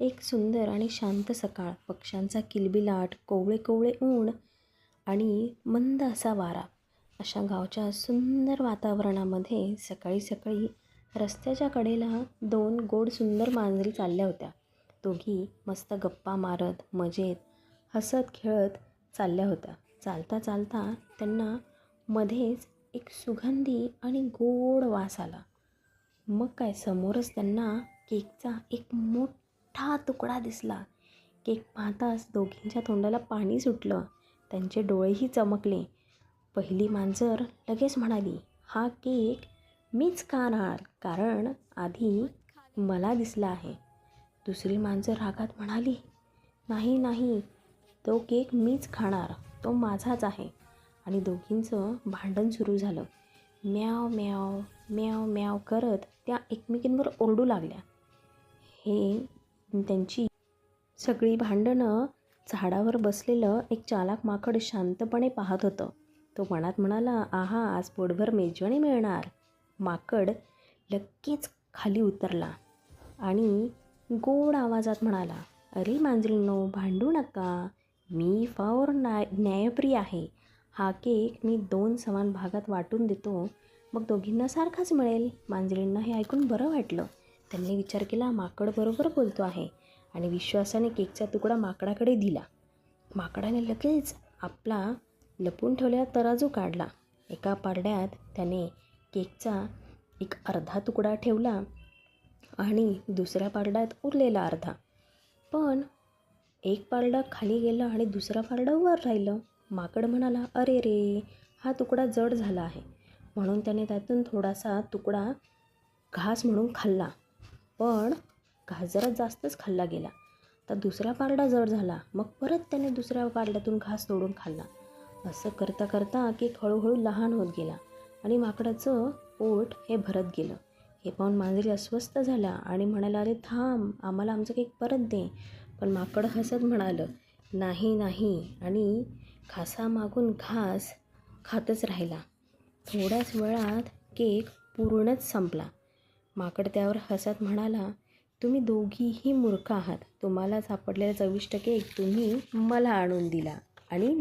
एक सुंदर आणि शांत सकाळ. पक्ष्यांचा किलबिलाट कोवळे कोवळे ऊन आणि मंद असा वारा. अशा गावच्या सुंदर वातावरणामध्ये सकाळी सकाळी रस्त्याच्या कडेला दोन गोड सुंदर मांजरी चालल्या होत्या. दोघी मस्त गप्पा मारत मजेत हसत खेळत चालल्या होत्या. चालता चालता त्यांना मध्येच एक सुगंधी आणि गोड वास आला. मग काय समोरच त्यांना केकचा एक मोठा मोठा तुकडा दिसला. केक पाहताच दोघींच्या तोंडाला पाणी सुटलं. त्यांचे डोळेही चमकले. पहिली मांजर लगेच म्हणाली हा केक मीच खाणार कारण आधी मला दिसला आहे. दुसरी मांजर रागात म्हणाली नाही नाही तो केक मीच खाणार तो माझाच आहे. आणि दोघींचं भांडण सुरू झालं. म्याव म्याव म्याव म्याव करत त्या एकमेकींवर ओरडू लागल्या. हे त्यांची सगळी भांडणं झाडावर बसलेलं एक चालाक माकड शांतपणे पाहत होतं. तो मनात म्हणाला आहा आज पोटभर मेजवानी मिळणार. माकड लगेच खाली उतरला आणि गोड आवाजात म्हणाला अरे मांजरीनो भांडू नका. मी फार न्याय न्यायप्रिय आहे. हा केक मी दोन समान भागात वाटून देतो. मग दोघींना सारखाच मिळेल? मांजरींना हे ऐकून बरं वाटलं. त्यांनी विचार केला माकड बरोबर बोलतो आहे. आणि विश्वासाने केकचा तुकडा माकडाकडे दिला. माकडाने लगेच आपला लपून ठेवलेला तराजू काढला. एका पारड्यात त्याने केकचा एक अर्धा तुकडा ठेवला आणि दुसऱ्या पारड्यात उरलेला अर्धा. पण एक पारडा खाली गेलं आणि दुसरा पारडा वर राहिलं. माकड म्हणाला अरे रे हा तुकडा जड झाला आहे. म्हणून त्याने त्यातून थोडासा तुकडा घास म्हणून खाल्ला. पण घास जरा जास्तच खाल्ला गेला. तर दुसरा पारडा जड झाला. मग परत त्याने दुसऱ्या पारड्यातून घास तोडून खाल्ला. असं करता करता केक हळूहळू लहान होत गेला आणि माकडाचं पोट हे भरत गेलं. हे पाहून मांजरी अस्वस्थ झाला आणि म्हणाला अरे थांब आम्हाला आमचं केक परत दे. पण माकड हसत म्हणालं नाही नाही. आणि घासामागून घास खातच राहिला. थोड्याच वेळात केक पूर्णच संपला. माकड त्यावर हसत म्हणाला तुम्ही दोघीही मूर्ख आहात. तुम्हाला सापडलेला चविष्ट केक तुम्ही मला आणून दिला आणि